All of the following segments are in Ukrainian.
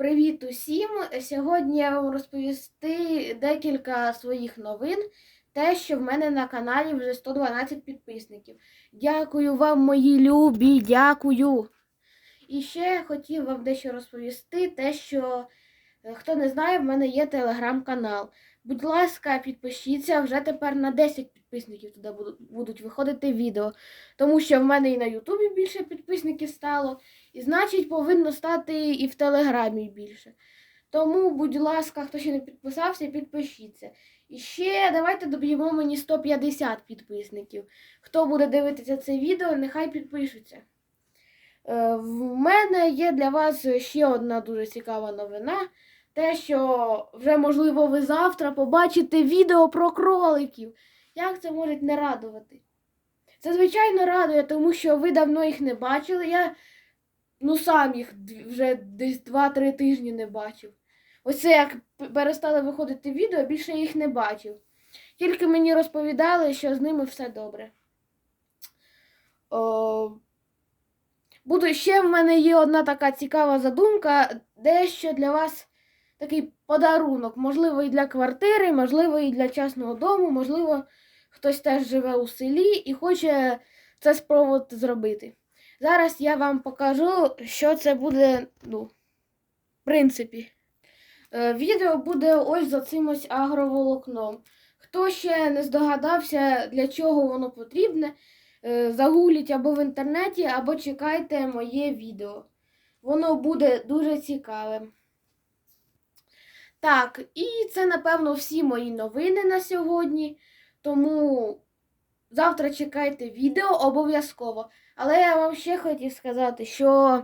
Привіт усім! Сьогодні я вам розповісти декілька своїх новин. Те, що в мене на каналі вже 112 підписників. Дякую вам, мої любі, дякую. І ще хотів вам дещо розповісти, те, що е, хто не знає, в мене є телеграм-канал. Будь ласка, підпишіться, вже тепер на 10 підписників туди будуть виходити відео. Тому що в мене і на Ютубі більше підписників стало. І значить повинно стати і в Телеграмі більше. Тому, будь ласка, хто ще не підписався, підпишіться. І ще давайте доб'ємо мені 150 підписників. Хто буде дивитися це відео, нехай підпишуться. Е, В мене є для вас ще одна дуже цікава новина. Те, що вже, можливо, ви завтра побачите відео про кроликів. Як це може не радувати? Це, звичайно, радує, тому що ви давно їх не бачили. Я ну сам їх вже десь 2-3 тижні не бачив. Оце як перестали виходити відео, більше їх не бачив. Тільки мені розповідали, що з ними все добре. О, буду ще в мене є одна така цікава задумка, дещо для вас такий подарунок. Можливо, і для квартири, можливо, і для частного дому, можливо, хтось теж живе у селі і хоче це спробувати зробити. Зараз я вам покажу, що це буде, ну, в принципі. Е, Відео буде ось за цим ось агроволокном. Хто ще не здогадався, для чого воно потрібне, е, загугліть або в інтернеті, або чекайте моє відео. Воно буде дуже цікавим. Так, і це, напевно, всі мої новини на сьогодні. Тому завтра чекайте відео обов'язково. Але я вам ще хотів сказати, що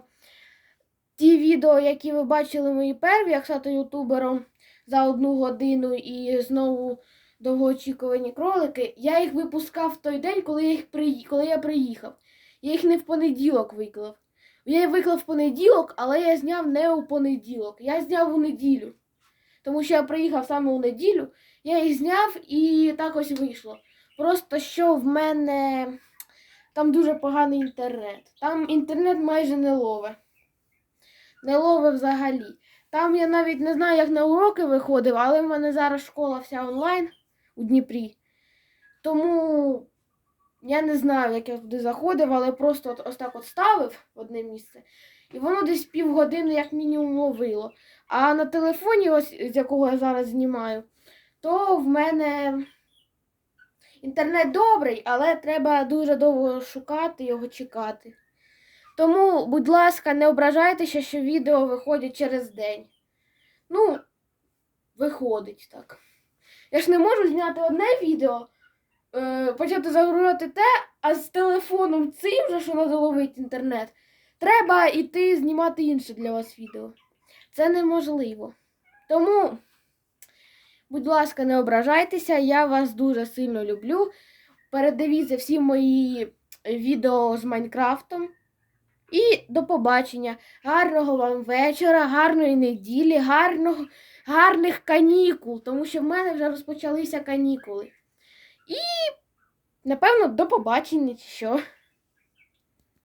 ті відео, які ви бачили мої перві, як стати ютубером за одну годину і знову довгоочікувані кролики, я їх випускав в той день, коли я, їх при... коли я приїхав. Я їх не в понеділок виклав. Я їх виклав в понеділок, але я зняв не у понеділок. Я зняв у неділю. Тому що я приїхав саме у неділю, я їх зняв і так ось вийшло. Просто що в мене там дуже поганий інтернет. Там інтернет майже не лове. Не лове взагалі. Там я навіть не знаю, як на уроки виходив, але в мене зараз школа вся онлайн у Дніпрі. Тому я не знаю, як я туди заходив, але просто от, ось так от ставив в одне місце. І воно десь півгодини, як мінімум, ловило. А на телефоні, ось з якого я зараз знімаю, то в мене інтернет добрий, але треба дуже довго шукати його чекати. Тому, будь ласка, не ображайтеся, що відео виходять через день. Ну, виходить так. Я ж не можу зняти одне відео, е, почати загружати те, а з телефоном цим же, що треба ловити інтернет, треба йти знімати інше для вас відео. Це неможливо. Тому, будь ласка, не ображайтеся, я вас дуже сильно люблю. Передивіться всі мої відео з Майнкрафтом. І до побачення. Гарного вам вечора, гарної неділі, гарного, гарних канікул, тому що в мене вже розпочалися канікули. І, напевно, до побачення чи що.